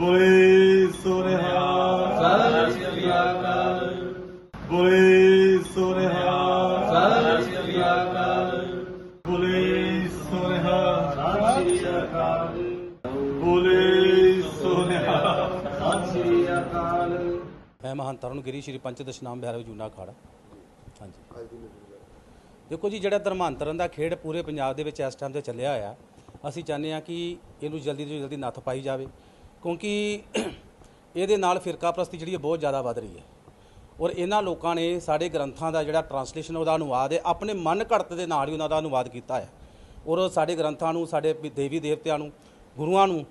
ਬੋਲੇ ਸੋਨਿਹਾ। ਸਤਿ ਸ੍ਰੀ ਅਕਾਲ ਬੋਲੇ ਸੋਨਿਹਾ। ਸਤਿ ਸ੍ਰੀ ਅਕਾਲ ਬੋਲੇ ਸੋਨਿਹਾ। ਸਤਿ ਸ੍ਰੀ ਅਕਾਲ ਬੋਲੇ ਸੋਨਿਹਾ ਸਤਿ ਸ੍ਰੀ ਅਕਾਲ ਮੈਂ ਮਹੰਤ ਅਰੁਣਗਿਰੀ ਸ਼੍ਰੀ ਪੰਚ ਦਸ਼ਨਾਮ ਬਿਹਾਰ ਜੂਨਾ ਅਖਾੜਾ ਹਾਂਜੀ। ਦੇਖੋ ਜੀ, ਜਿਹੜਾ ਧਰਮਾਂਤਰਨ ਦਾ ਖੇਡ ਪੂਰੇ ਪੰਜਾਬ ਦੇ ਵਿੱਚ ਇਸ ਟਾਈਮ ਤੇ ਚੱਲਿਆ ਹੋਇਆ, ਅਸੀਂ ਚਾਹੁੰਦੇ ਹਾਂ ਕਿ ਇਹਨੂੰ ਜਲਦੀ ਤੋਂ ਜਲਦੀ ਨੱਥ ਪਾਈ ਜਾਵੇ। ਕਿਉਂਕਿ ਇਹਦੇ ਨਾਲ ਫਿਰਕਾ ਪ੍ਰਸਤੀ ਜਿਹੜੀ ਹੈ ਬਹੁਤ ਜ਼ਿਆਦਾ ਵੱਧ ਰਹੀ ਹੈ। ਔਰ ਇਹਨਾਂ ਲੋਕਾਂ ਨੇ ਸਾਡੇ ਗ੍ਰੰਥਾਂ ਦਾ ਜਿਹੜਾ ਟਰਾਂਸਲੇਸ਼ਨ ਉਹਦਾ ਅਨੁਵਾਦ ਹੈ। ਆਪਣੇ ਮਨ ਘੜਤ ਦੇ ਨਾਲ ਹੀ ਉਹਨਾਂ ਦਾ ਅਨੁਵਾਦ ਕੀਤਾ ਹੈ। ਔਰ ਸਾਡੇ ਗ੍ਰੰਥਾਂ ਨੂੰ, ਸਾਡੇ ਵੀ ਦੇਵੀ ਦੇਵਤਿਆਂ ਨੂੰ, ਗੁਰੂਆਂ ਨੂੰ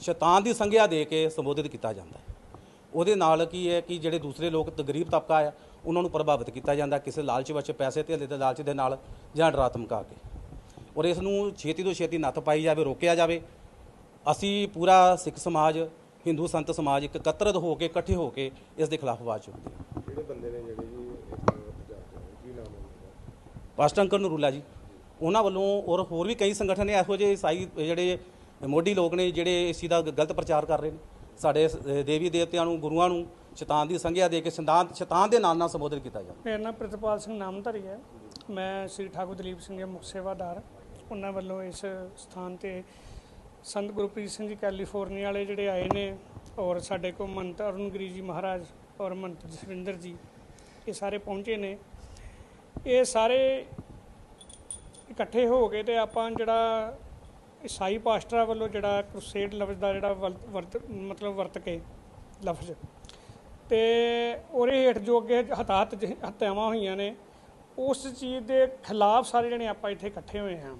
ਸ਼ੈਤਾਨ ਦੀ ਸੰਗਿਆ ਦੇ ਕੇ ਸੰਬੋਧਿਤ ਕੀਤਾ ਜਾਂਦਾ ਹੈ। ਉਹਦੇ ਨਾਲ ਕੀ ਹੈ ਕਿ ਜਿਹੜੇ ਦੂਸਰੇ ਲੋਕ ਗਰੀਬ ਤਬਕਾ ਆ ਉਹਨਾਂ ਨੂੰ ਪ੍ਰਭਾਵਿਤ ਕੀਤਾ ਜਾਂਦਾ ਕਿਸੇ ਲਾਲਚ ਵਿੱਚ ਪੈਸੇ ਧੇਲੇ ਦੇ ਲਾਲਚ ਦੇ ਨਾਲ ਜਾਂ ਡਰਾ ਧਮਕਾ ਕੇ। ਔਰ ਇਸ ਨੂੰ ਛੇਤੀ ਤੋਂ ਛੇਤੀ ਨੱਥ ਪਾਈ ਜਾਵੇ, ਰੋਕਿਆ ਜਾਵੇ। ਅਸੀਂ ਪੂਰਾ ਸਿੱਖ ਸਮਾਜ ਹਿੰਦੂ ਸੰਤ ਸਮਾਜ ਇੱਕ ਇਕੱਤਰਤ ਹੋ ਕੇ ਇਕੱਠੇ ਹੋ ਕੇ ਇਸ ਦੇ ਖਿਲਾਫ ਆਵਾਜ਼ ਚੁੱਕਦੇ ਹਾਂ। ਜਿਹੜੇ ਬੰਦੇ ਨੇ ਜਿਹੜੇ ਜੀ ਕੀ ਨਾਮ ਅੰਕਰ ਨਰੂਲਾ ਜੀ। ਉਹਨਾਂ ਵੱਲੋਂ ਔਰ ਹੋਰ ਵੀ ਕਈ ਸੰਗਠਨ ਨੇ ਇਹੋ ਜਿਹੇ ਈਸਾਈ ਜਿਹੜੇ ਮੋਢੀ ਲੋਕ ਨੇ ਜਿਹੜੇ ਇਸ ਚੀਜ਼ ਦਾ ਗਲਤ ਪ੍ਰਚਾਰ ਕਰ ਰਹੇ ਨੇ। ਸਾਡੇ ਦੇਵੀ ਦੇਵਤਿਆਂ ਨੂੰ ਗੁਰੂਆਂ ਨੂੰ ਸ਼ੈਤਾਨ ਦੀ ਸੰਗਿਆ ਦੇ ਕੇ ਸ਼ੈਤਾਨ ਸ਼ੈਤਾਨ ਦੇ ਨਾਲ ਨਾਲ ਸੰਬੋਧਿਤ ਕੀਤਾ ਜਾਂਦਾ ਮੇਰਾ ਨਾਮ ਪ੍ਰਿਤਪਾਲ ਸਿੰਘ ਨਾਮਧਾਰੀ ਹੈ। ਮੈਂ ਸ੍ਰੀ ਠਾਕੁਰ ਦਲੀਪ ਸਿੰਘ ਦੇ ਮੁੱਖ ਸੇਵਾਦਾਰ। ਉਹਨਾਂ ਵੱਲੋਂ ਇਸ ਸਥਾਨ ਤੇ ਸੰਤ ਗੁਰਪ੍ਰੀਤ ਸਿੰਘ ਜੀ ਕੈਲੀਫੋਰਨੀਆ ਵਾਲੇ ਜਿਹੜੇ ਆਏ ਨੇ ਔਰ ਸਾਡੇ ਕੋਲ ਮੰਤ ਅਰੁਣਗਿਰੀ ਜੀ ਮਹਾਰਾਜ ਔਰ ਮੰਤ ਜਸਵਿੰਦਰ ਜੀ, ਇਹ ਸਾਰੇ ਪਹੁੰਚੇ ਨੇ। ਇਹ ਸਾਰੇ ਇਕੱਠੇ ਹੋ ਕੇ ਤੇ ਆਪਾਂ ਜਿਹੜਾ ਈਸਾਈ ਪਾਸਟਰਾਂ ਵੱਲੋਂ ਜਿਹੜਾ ਕ੍ਰੂਸੇਡ ਲਫ਼ਜ਼ ਦਾ ਜਿਹੜਾ ਵਲ- ਵਰਤ, ਮਤਲਬ ਵਰਤ ਕੇ ਲਫ਼ਜ਼ ਤੇ ਉਹਦੇ ਹੇਠ ਜੋ ਅੱਗੇ ਹਤਾਹਤ ਜ- ਹੋਈਆਂ ਨੇ, ਉਸ ਚੀਜ਼ ਦੇ ਖਿਲਾਫ ਸਾਰੇ ਜਣੇ ਆਪਾਂ ਇੱਥੇ ਇਕੱਠੇ ਹੋਏ ਹਾਂ।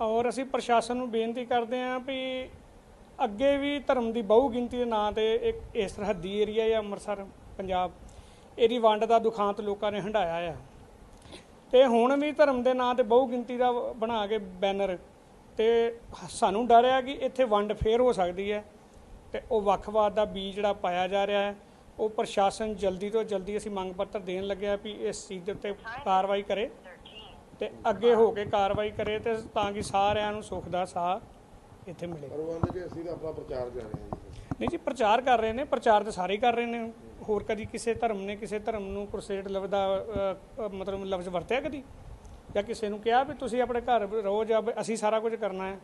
ਔਰ ਅਸੀਂ ਪ੍ਰਸ਼ਾਸਨ ਨੂੰ ਬੇਨਤੀ ਕਰਦੇ ਹਾਂ ਵੀ ਅੱਗੇ ਵੀ ਧਰਮ ਦੀ ਬਹੁ ਗਿਣਤੀ ਦੇ ਨਾਂ ਤੇ ਇੱਕ ਇਸ ਸਰਹੱਦੀ ਏਰੀਆ ਹੈ ਅੰਮ੍ਰਿਤਸਰ, ਪੰਜਾਬ, ਇਹਦੀ ਵੰਡ ਦਾ ਦੁਖਾਂਤ ਲੋਕਾਂ ਨੇ ਹੰਢਾਇਆ ਆ। ਤੇ ਹੁਣ ਵੀ ਧਰਮ ਦੇ ਨਾਂ ਤੇ ਬਹੁ ਗਿਣਤੀ ਦਾ ਬਣਾ ਕੇ ਬੈਨਰ ਤੇ ਸਾਨੂੰ ਡਰ ਹੈ ਕਿ ਇੱਥੇ ਵੰਡ ਫੇਰ ਹੋ ਸਕਦੀ ਹੈ ਤੇ ਉਹ ਵੱਖਵਾਦ ਦਾ ਬੀਜ ਜਿਹੜਾ ਪਾਇਆ ਜਾ ਰਿਹਾ ਹੈ, ਉਹ ਪ੍ਰਸ਼ਾਸਨ ਜਲਦੀ ਤੋਂ ਜਲਦੀ ਅਸੀਂ ਮੰਗ ਪੱਤਰ ਦੇਣ ਲੱਗਿਆ ਵੀ ਇਸ ਚੀਜ਼ ਦੇ ਉੱਤੇ ਕਾਰਵਾਈ ਕਰੇ। ਤੇ ਅੱਗੇ ਹੋ ਕੇ ਕਾਰਵਾਈ ਕਰੇ ਤੇ ਤਾਂ ਕਿ ਸਾਰਿਆਂ ਨੂੰ ਸੁੱਖ ਦਾ ਸਾਹ ਇੱਥੇ ਮਿਲੇ। ਪਰ ਉਹ ਕਿ ਅਸੀਂ ਤਾਂ ਆਪਣਾ ਪ੍ਰਚਾਰ ਕਰ ਰਹੇ ਹਾਂ ਨਹੀਂ ਜੀ ਪ੍ਰਚਾਰ ਕਰ ਰਹੇ ਨੇ ਪ੍ਰਚਾਰ ਤਾਂ ਸਾਰੇ ਕਰ ਰਹੇ ਨੇ। ਹੋਰ ਕਦੀ ਕਿਸੇ ਧਰਮ ਨੇ ਕਿਸੇ ਧਰਮ ਨੂੰ ਕ੍ਰੂਸੇਡ ਲਫ਼ਜ਼ ਦਾ ਮਤਲਬ ਲਫ਼ਜ਼ ਵਰਤਿਆ ਕਦੀ? ਜਾਂ ਕਿਸੇ ਨੂੰ ਕਿਹਾ ਵੀ ਤੁਸੀਂ ਆਪਣੇ ਘਰ ਰਹੋ ਜਾਂ ਵੀ ਅਸੀਂ ਸਾਰਾ ਕੁਝ ਕਰਨਾ ਹੈ?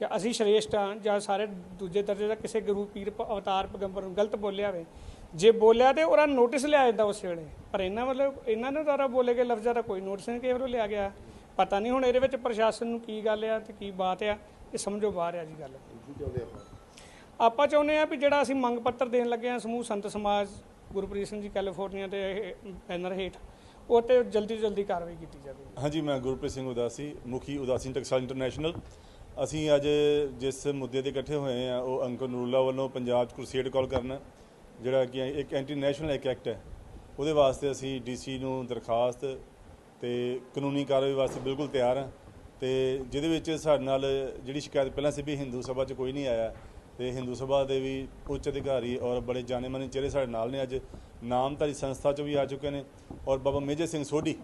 ਜਾਂ ਅਸੀਂ ਸ਼੍ਰੇਸ਼ਟ ਹਾਂ ਜਾਂ ਸਾਰੇ ਦੂਜੇ ਦਰਜੇ ਦਾ ਕਿਸੇ ਗੁਰੂ, ਪੀਰ, ਪ- ਅਵਤਾਰ, ਪੈਗੰਬਰ ਨੂੰ ਗਲਤ ਬੋਲਿਆ ਹੋਵੇ ਜੇ ਬੋਲਿਆ ਤੇ ਉਹਦਾ ਨੋਟਿਸ ਲਿਆ ਜਾਂਦਾ ਉਸ ਵੇਲੇ। ਪਰ ਇਹਨਾਂ ਵੱਲੋਂ ਇਹਨਾਂ ਨੇ ਦੁਆਰਾ ਬੋਲੇ ਗਏ ਲਫ਼ਜ਼ਾਂ ਦਾ ਕੋਈ ਨੋਟਿਸ ਨਹੀਂ, ਕਿਸੇ ਵੱਲੋਂ ਲਿਆ ਗਿਆ। ਪਤਾ ਨਹੀਂ ਹੁਣ ਇਹਦੇ ਵਿੱਚ ਪ੍ਰਸ਼ਾਸਨ ਨੂੰ ਕੀ ਗੱਲ ਆ ਤੇ ਕੀ ਬਾਤ ਆ, ਇਹ ਸਮਝੋ ਬਾਹਰ ਆ ਜੀ ਗੱਲ। ਕੀ ਚਾਹੁੰਦੇ ਆਪਾਂ ਆਪਾਂ ਚਾਹੁੰਦੇ ਆ ਵੀ ਜਿਹੜਾ ਅਸੀਂ ਮੰਗ ਪੱਤਰ ਦੇਣ ਲੱਗੇ ਆ ਸਮੂਹ ਸੰਤ ਸਮਾਜ, ਗੁਰਪ੍ਰੀਤ ਸਿੰਘ ਜੀ ਕੈਲੀਫੋਰਨੀਆ ਦੇ ਇਹ ਬੈਨਰ ਹੇਠ, ਉਹ ਤੇ ਜਲਦੀ ਤੋਂ ਜਲਦੀ ਕਾਰਵਾਈ ਕੀਤੀ ਜਾਵੇ ਹਾਂਜੀ, ਮੈਂ ਗੁਰਪ੍ਰੀਤ ਸਿੰਘ ਉਦਾਸੀ, ਮੁਖੀ ਉਦਾਸੀ ਟੈਕਸਟਾਈਲ ਇੰਟਰਨੈਸ਼ਨਲ। ਅਸੀਂ ਅੱਜ ਜਿਸ ਮੁੱਦੇ ਤੇ ਇਕੱਠੇ ਹੋਏ ਆ ਉਹ ਅੰਕਰ ਨੂਰੁੱਲਾ ਵੱਲੋਂ ਪੰਜਾਬ 'ਚ ਕ੍ਰੂਸੇਡ ਕਾਲ ਕਰਨਾ, ਜਿਹੜਾ ਕਿ ਇੱਕ ਐਂਟੀ ਨੈਸ਼ਨਲ ਇੱਕ ਐਕਟ ਹੈ। ਉਹਦੇ ਵਾਸਤੇ ਅਸੀਂ ਡੀਸੀ ਨੂੰ ਦਰਖਾਸਤ ਤੇ ਕਾਨੂੰਨੀ ਕਾਰਵਾਈ ਵਾਸਤੇ ਬਿਲਕੁਲ ਤਿਆਰ ਹਾਂ ਤੇ ਜਿਹਦੇ ਵਿੱਚ ਸਾਡੇ ਨਾਲ ਜਿਹੜੀ ਸ਼ਿਕਾਇਤ ਪਹਿਲਾਂ ਸੀ ਵੀ ਹਿੰਦੂ ਸਭਾ 'ਚ ਕੋਈ ਨਹੀਂ ਆਇਆ, ਤੇ ਹਿੰਦੂ ਸਭਾ ਦੇ ਵੀ ਉੱਚ ਅਧਿਕਾਰੀ ਔਰ ਬੜੇ ਜਾਣੇ ਮਾਨੇ ਚਿਹਰੇ ਸਾਡੇ ਨਾਲ ਨੇ ਅੱਜ। ਨਾਮਧਾਰੀ ਸੰਸਥਾ 'ਚ ਵੀ ਆ ਚੁੱਕੇ ਨੇ ਔਰ ਬਾਬਾ ਮੇਜਰ ਸਿੰਘ ਸੋਢੀ,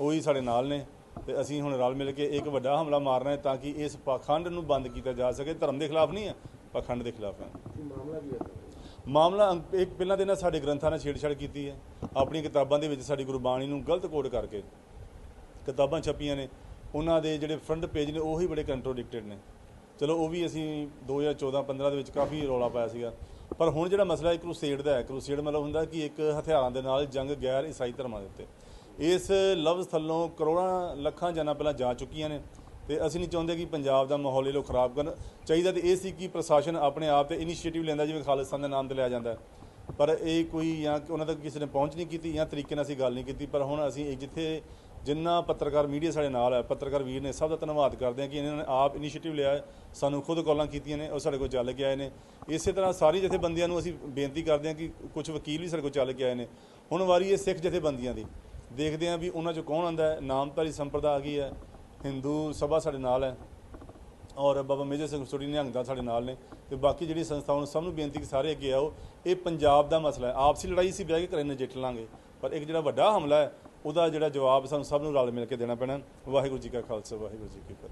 ਉਹ ਹੀ ਸਾਡੇ ਨਾਲ ਨੇ। ਤੇ ਅਸੀਂ ਹੁਣ ਰਲ ਮਿਲ ਕੇ ਇੱਕ ਵੱਡਾ ਹਮਲਾ ਮਾਰਨਾ ਹੈ ਤਾਂ ਕਿ ਇਸ ਪਾਖੰਡ ਨੂੰ ਬੰਦ ਕੀਤਾ ਜਾ ਸਕੇ। ਧਰਮ ਦੇ ਖਿਲਾਫ ਨਹੀਂ ਹੈ ਪਾਖੰਡ ਦੇ ਖਿਲਾਫ ਹੈ। ਮਾਮਲਾ ਕੀ ਹੈ? ਮਾਮਲਾ ਇੱਕ ਪਹਿਲਾਂ ਦੇ ਨਾਲ ਸਾਡੇ ਗ੍ਰੰਥਾਂ ਨਾਲ ਛੇੜਛਾੜ ਕੀਤੀ ਹੈ। ਆਪਣੀ ਕਿਤਾਬਾਂ ਦੇ ਵਿੱਚ ਸਾਡੀ ਗੁਰਬਾਣੀ ਨੂੰ ਗਲਤ ਕੋਡ ਕਰਕੇ ਕਿਤਾਬਾਂ ਛਪੀਆਂ ਨੇ। ਉਹਨਾਂ ਦੇ ਜਿਹੜੇ ਫਰੰਟ ਪੇਜ ਨੇ ਉਹੀ ਬੜੇ ਕੰਟਰੋਡਿਕਟਡ ਨੇ। ਚਲੋ ਉਹ ਵੀ ਅਸੀਂ 2014 15 ਦੇ ਵਿੱਚ ਕਾਫੀ ਰੌਲਾ ਪਾਇਆ ਸੀਗਾ। ਪਰ ਹੁਣ ਜਿਹੜਾ ਮਸਲਾ ਇੱਕ ਕਰੂਸੇਡ ਦਾ ਹੈ। ਕਰੂਸੇਡ ਮਤਲਬ ਹੁੰਦਾ ਕਿ ਇੱਕ ਹਥਿਆਰਾਂ ਦੇ ਨਾਲ ਜੰਗ ਗੈਰ ਈਸਾਈ ਧਰਮਾਂ ਦੇ ਉੱਤੇ। ਇਸ ਲਫ਼ਜ਼ ਥੱਲੋਂ ਕਰੋੜਾਂ ਲੱਖਾਂ ਜਾਨਾਂ ਪਹਿਲਾਂ ਜਾ ਚੁੱਕੀਆਂ ਨੇ ਤੇ ਅਸੀਂ ਨਹੀਂ ਚਾਹੁੰਦੇ ਕਿ ਪੰਜਾਬ ਦਾ ਮਾਹੌਲ ਇਹ ਲੋਕ ਖਰਾਬ ਕਰਨ। ਚਾਹੀਦਾ ਤੇ ਇਹ ਸੀ ਕਿ ਪ੍ਰਸ਼ਾਸਨ ਆਪਣੇ ਆਪ ਤੇ ਇਨੀਸ਼ੀਏਟਿਵ ਲੈਂਦਾ ਜਿਵੇਂ ਖਾਲਿਸਤਾਨ ਦੇ ਨਾਮ ਤੇ ਲਿਆ ਜਾਂਦਾ। ਪਰ ਇਹ ਕੋਈ ਜਾਂ ਉਹਨਾਂ ਤੱਕ ਕਿਸੇ ਨੇ ਪਹੁੰਚ ਨਹੀਂ ਕੀਤੀ ਜਾਂ ਤਰੀਕੇ ਨਾਲ ਅਸੀਂ ਗੱਲ ਨਹੀਂ ਕੀਤੀ। ਪਰ ਹੁਣ ਅਸੀਂ ਜਿੱਥੇ ਜਿੰਨਾ ਪੱਤਰਕਾਰ ਮੀਡੀਆ ਸਾਡੇ ਨਾਲ ਹੈ, ਪੱਤਰਕਾਰ ਵੀਰ ਨੇ ਸਭ ਦਾ ਧੰਨਵਾਦ ਕਰਦੇ ਹਾਂ ਕਿ ਇਹਨਾਂ ਨੇ ਆਪ ਇਨੀਸ਼ੀਏਟਿਵ ਲਿਆ ਸਾਨੂੰ ਖੁਦ ਕਾਲਾਂ ਕੀਤੀਆਂ ਨੇ, ਉਹ ਸਾਡੇ ਕੋਲ ਚੱਲ ਕੇ ਆਏ ਨੇ। ਇਸੇ ਤਰ੍ਹਾਂ ਸਾਰੀ ਜਥੇਬੰਦੀਆਂ ਨੂੰ ਅਸੀਂ ਬੇਨਤੀ ਕਰਦੇ ਹਾਂ ਕਿ ਕੁਝ ਵਕੀਲ ਵੀ ਸਾਡੇ ਕੋਲ ਚੱਲ ਕੇ ਆਏ ਨੇ। ਹੁਣ ਵਾਰੀ ਇਹ ਸਿੱਖ ਜਥੇਬੰਦੀਆਂ ਦੀ। ਦੇਖਦੇ ਹਾਂ ਵੀ ਉਹਨਾਂ ਚੋਂ ਕੌਣ ਆਉਂਦਾ ਹੈ। ਨਾਮਧਾਰੀ ਸੰਪਰਦਾ ਆ ਗਈ ਹੈ। ਹਿੰਦੂ ਸਭਾ ਸਾਡੇ ਨਾਲ ਹੈ। ਔਰ ਬਾਬਾ ਮੇਜਰ ਸਿੰਘ ਸੋਢੀ ਨਿਹੰਗ ਦਾ ਸਾਡੇ ਨਾਲ ਨੇ। ਤੇ ਬਾਕੀ ਜਿਹੜੀ ਸੰਸਥਾਵਾਂ ਨੂੰ ਸਭ ਨੂੰ ਬੇਨਤੀ ਕਿ ਸਾਰੇ ਅੱਗੇ ਆਓ। ਇਹ ਪੰਜਾਬ ਦਾ ਮਸਲਾ ਹੈ। ਆਪਸੀ ਲੜਾਈ ਸੀ ਬਹਿ ਕੇ ਘਰੇ ਨਜਿੱਠ ਲਾਂਗੇ। ਪਰ ਇੱਕ ਜਿਹੜਾ ਵੱਡਾ ਹਮਲਾ ਹੈ, ਉਹਦਾ ਜਿਹੜਾ ਜਵਾਬ ਸਾਨੂੰ ਸਭ ਨੂੰ ਰਲ ਮਿਲ ਕੇ ਦੇਣਾ ਪੈਣਾ ਵਾਹਿਗੁਰੂ ਜੀ ਕਾ ਖਾਲਸਾ, ਵਾਹਿਗੁਰੂ ਜੀ ਕੀ ਫਤਿਹ।